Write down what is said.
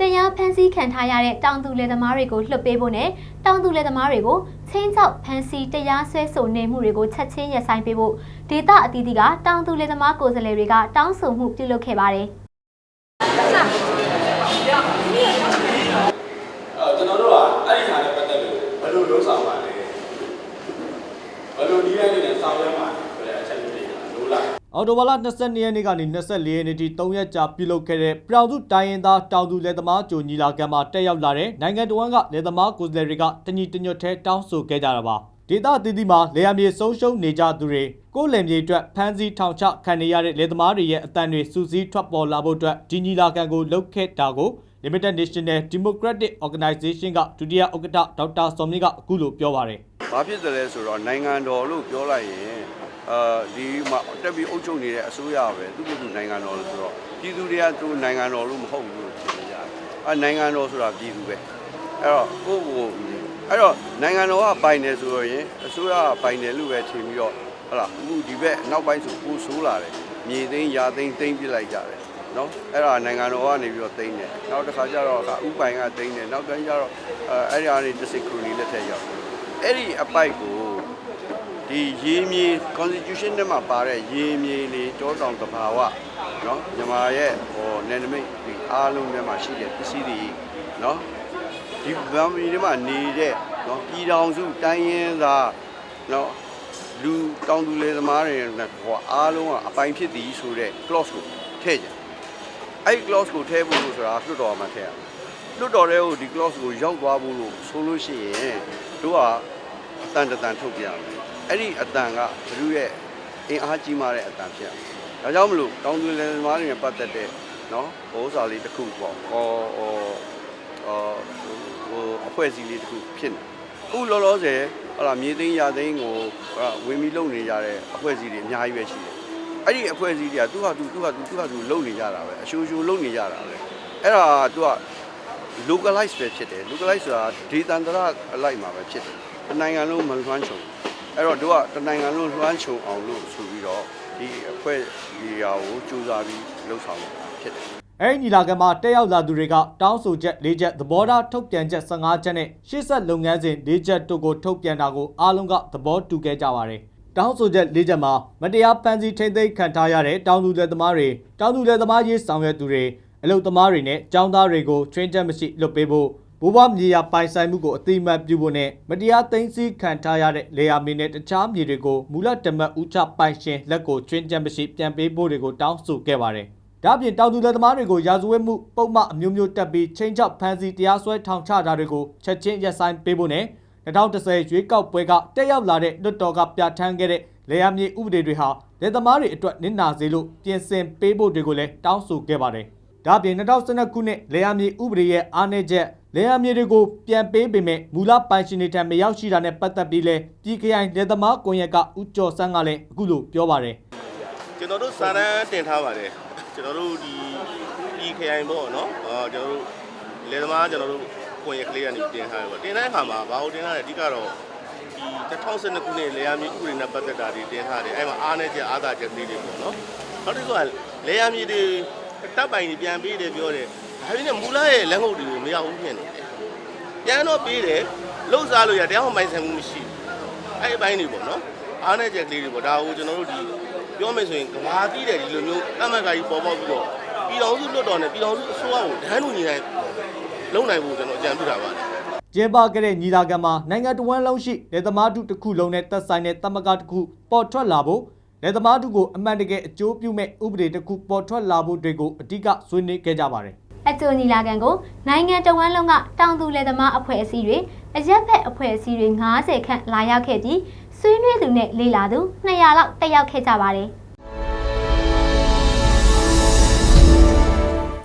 တရားဖမ်းဆီးခံထားရတဲ့တောင်သူလယ်သမားတွေကိုလွှတ်ပေးဖို့နဲ့တောင်သူလယ်သမားတွေကိုချင်းချောက်ဖမ်းဆီးတရားစွဲဆိုနေမှုတွေကိုချက်ချင်းရပ်ဆိုင်းပေးဖို့ဒေသအသီးသီးကတောင်သူလယ်သမားကိုယ်စားလှယ်တွေကတောင်းဆိုမှုပြုလုပ်ခဲ့ပါတယ် အဲကျွန်တော်တို့ကအဲ့ဒီဟာနဲ့ပတ်သက်လို့ဘယ်လိုလုပ်ဆောင်ပါလဲဘယ်လိုနည်းလမ်းတွေနဲ့ဆောင်ရွက်ပါလဲဆိုတဲ့အချက်မျိုးတွေကလိုလား အော်တိုဘာလ22ရက်နေ့ကနေ24ရက်နေ့ထိ3ရက်ကြာပြုလုပ်ခဲ့တဲ့ပြောင်စုတိုင်းရင်းသားတောင်သူလယ်သမားကြိုညီလာခံမှာတက်ရောက်လာတဲ့နိုင်ငံတော်ဝန်ကလယ်သမားကိုယ်စားလှယ်တွေကတညီတညွတ်ထဲတောင်းဆိုခဲ့ကြတာပါဒေသအသီးသီးမှာလယ်ယာမြေဆုံးရှုံးနေကြသူတွေကိုယ်လယ်မြေအတွက်ဖမ်းဆီးထောင်ချခံနေရတဲ့လယ်သမားတွေရဲ့အတန်တွေစူးစီးထွက်ပေါ်လာဖို့အတွက်ဒီညီလာခံကိုလုပ်ခဲ့တာကို Limited National Democratic Organization ကဒုတိယဥက္ကဋ္ဌဒေါက်တာစောမြင့်ကအခုလိုပြောပါတယ်ဘာဖြစ်တယ်လဲဆိုတော့နိုင်ငံတော်လို့ပြောလိုက်ရင်အာဒီမှာတက်ပြီးအုပ်ချုပ်နေတဲ့အစိုးရပဲသူ့ကိုယ်သူနိုင်ငံတော်လို့ဆိုတော့ပြည်သူတွေကသူနိုင်ငံတော်လို့မဟုတ်ဘူးလို့ထင်ကြတယ်။အဲနိုင်ငံတော်ဆိုတာပြည်သူပဲ။အဲ့တော့ကိုယ့်ကိုယ်အဲ့တော့နိုင်ငံတော်ကပိုင်တယ်ဆိုတော့ရင်အစိုးရကပိုင်တယ်လို့ပဲထင်ပြီးတော့ဟလာအခုဒီဘက်နောက်ပိုင်းဆိုကိုဆိုးလာတယ်။မြေသိမ်းရာသိမ်းသိမ်းပြစ်လိုက်ကြတယ်။ နော်အဲ့ဒါနိုင်ငံတော်ကနေပြီးတော့တင်တယ်နောက်တစ်ခါကျတော့ဥပိုင်ကတင်တယ်နောက်တစ်ခါကျတော့အဲ့ဒီကနေတစ်စစ်ခရိုနီလက်ထက်ရောက်အဲ့ဒီအပိုက်ကိုဒီရေးမြေ constitution ထဲမှာပါတဲ့ရေးမြေလေးတောတောင်တဘာဝနော်မြန်မာရဲ့ဟိုနယ်နိမိတ်ဒီအားလုံးထဲမှာရှိတဲ့ပစ္စည်းတွေနော်ဒီဗမ်ဘီထဲမှာနေတဲ့နော်ပြည်တော်စုတိုင်းရင်းသားနော်လူတောင်သူလယ်သမားတွေနဲ့ဟိုအားလုံးကအပိုင်ဖြစ်သည်ဆိုတဲ့ clause ကိုထည့်ကြ အဲ့ဒီ clause ကိုထည့်ဖို့လို့ဆိုတာလွှတ်တော်မှာထည့်ရလွှတ်တော်တွေကိုဒီ clause ကိုရောက်သွားဖို့လို့ဆိုလို့ရှိရင်တို့ကအတန်တန်ထုတ်ပြရမယ်အဲ့ဒီအတန်ကဘ누구ရဲ့အင်အားကြီးမားတဲ့အတန်ဖြစ်အောင်ဒါကြောင့်မလို့တောင်သူလယ်သမားတွေနဲ့ပတ်သက်တဲ့နော်ဟိုဥစားလေးတစ်ခုပေါ့ဟောဟောဟောဟိုအဖွဲ့အစည်းလေးတစ်ခုဖြစ်နေအခုလောလောဆယ်ဟလာမြေသိမ်းရသိမ်းကိုဟာဝင်ပြီးလုပ်နေကြတဲ့အဖွဲ့အစည်းတွေအများကြီးပဲရှိတယ် အဲ့ဒီအဖွဲ့အစည်းတွေကသူ့ဟာသူသူ့ဟာသူသူ့ဟာသူလုပ်နေကြတာပဲအရှိုးရှိုးလုပ်နေကြတာပဲအဲ့ဒါသူက localize ပဲဖြစ်တယ် localize ဆိုတာဒေသန္တရအလိုက်မှာပဲဖြစ်တယ်တစ်နိုင်ငံလုံးမလွှမ်းခြုံအဲ့တော့တို့ကတစ်နိုင်ငံလုံးလွှမ်းခြုံအောင်လို့ဆိုပြီးတော့ဒီအဖွဲ့ဒီဟာကိုစူးစမ်းပြီးလှုပ်ဆောင်နေတာဖြစ်တယ်အဲဒီညီလာခံမှာတက်ရောက်လာသူတွေကတောင်းဆိုချက်၄ချက်သဘောထားထုတ်ပြန်ချက်15ချက်နဲ့ရှေ့ဆက်လုပ်ငန်းစဉ်၄ချက်တို့ကိုထုတ်ပြန်တာကိုအားလုံးကသဘောတူခဲ့ကြပါတယ်။ တောင်းဆိုချက်၄ချက်မှာမတရားဖန်ဆီးထိမ့်သိမ်းခံထားရတဲ့တောင်သူလယ်သမားတွေတောင်သူလယ်သမားရေးဆောင်ရွက်သူတွေအလုပ်သမားတွေနဲ့ចောင်းသားတွေကို train ချက်မရှိလွတ်ပေးဖို့ဘိုးဘွားမြေယာပိုင်ဆိုင်မှုကိုအတိအမှတ်ပြုဖို့နဲ့မတရားသိမ်းဆည်းခံထားရတဲ့လေယာမြေနဲ့တခြားမြေတွေကိုမူလတမတ်ဥချပိုင်ရှင်လက်ကို train ချက်မရှိပြန်ပေးဖို့တွေကိုတောင်းဆိုခဲ့ပါတယ်။ဒါ့အပြင်တောင်သူလယ်သမားတွေကိုရာဇဝတ်မှုပုံမှန်အမျိုးမျိုးတက်ပြီးချင်းချောက်ဖမ်းဆီးတရားစွဲထောင်ချတာတွေကိုချက်ချင်းရပ်ဆိုင်းပေးဖို့နဲ့ 2010ရွေးကောက်ပွဲကတက်ရောက်လာတဲ့လွတ်တော်ကပြဋ္ဌာန်းခဲ့တဲ့လေယာမြေဥပဒေတွေဟာလယ်သမားတွေအတွက်နစ်နာစေလို့ပြင်ဆင်ပေးဖို့တွေကိုလည်းတောင်းဆိုခဲ့ပါတယ်။ဒါ့အပြင်2012ခုနှစ်လေယာမြေဥပဒေရဲ့အားနည်းချက်လေယာမြေတွေကိုပြန်ပေးပေမဲ့မူလပိုင်ရှင်တွေထံမရောက်ရှိတာနဲ့ပတ်သက်ပြီးလဲပြည်ခရိုင်လယ်သမားကွန်ရက်ကဦးကျော်စန်းကလည်းအခုလိုပြောပါတယ်ကျွန်တော်တို့စာတမ်းတင်ထားပါတယ်ကျွန်တော်တို့ဒီဒီခရိုင်ပေါ့နော်အာကျွန်တော်တို့လယ်သမားကျွန်တော်တို့ ကွန်ရက်ကလေးကနေတင်ထားတယ်ပေါ့တင်တဲ့အခါမှာဘာလို့တင်ထားလဲအဓိကတော့ဒီ2012ခုနှစ်လေယာမြေဥပဒေနဲ့ပတ်သက်တာတွေတင်ထားတယ်အဲ့မှာအားနဲ့ချက်အားသာချက်လေးတွေပေါ့နော်နောက်တစ်ခုကလေယာမြေတွေတပ်ပိုင်တွေပြန်ပေးတယ်ပြောတယ်ဒါပေမဲ့မူလရဲ့လက်ငုပ်တွေကိုမရဘူးဖြစ်နေတယ်ပြန်တော့ပေးတယ်လှုပ်စားလို့ရတရားမှမိုင်ဆိုင်မှုမရှိဘူးအဲ့အပိုင်းတွေပေါ့နော်အားနဲ့ချက်ကလေးတွေပေါ့ဒါကိုကျွန်တော်တို့ဒီပြောမယ်ဆိုရင်ကဘာတိတယ်ဒီလိုမျိုးအမှတ်ကကြီးပေါ်ပေါက်ပြီးတော့ပြည်တော်စုလွတ်တော်နဲ့ပြည်တော်စုအစိုးရကိုဒန်းလူညီနိုင် လုံနိုင်ဖို့ကျွန်တော်အကြံပြုတာပါတယ်ကျင်းပခဲ့တဲ့ညီလာခံမှာနိုင်ငံတော်ဝန်လုံးရှိလက်သမားတုတစ်ခုလုံးနဲ့သက်ဆိုင်တဲ့တမကတစ်ခုပေါ်ထွက်လာဖို့လက်သမားတုကိုအမှန်တကယ်အကျိုးပြုမဲ့ဥပဒေတစ်ခုပေါ်ထွက်လာဖို့တွေကိုအဓိကဆွေးနွေးခဲ့ကြပါတယ်အကျိုးညီလာခံကိုနိုင်ငံတော်ဝန်လုံးကတောင်သူလယ်သမားအဖွဲ့အစည်းတွေအရက်ဖက်အဖွဲ့အစည်းတွေ90ခန့်လာရောက်ခဲ့ပြီးဆွေးနွေးသူနဲ့လေ့လာသူ200လောက်တက်ရောက်ခဲ့ကြပါတယ်။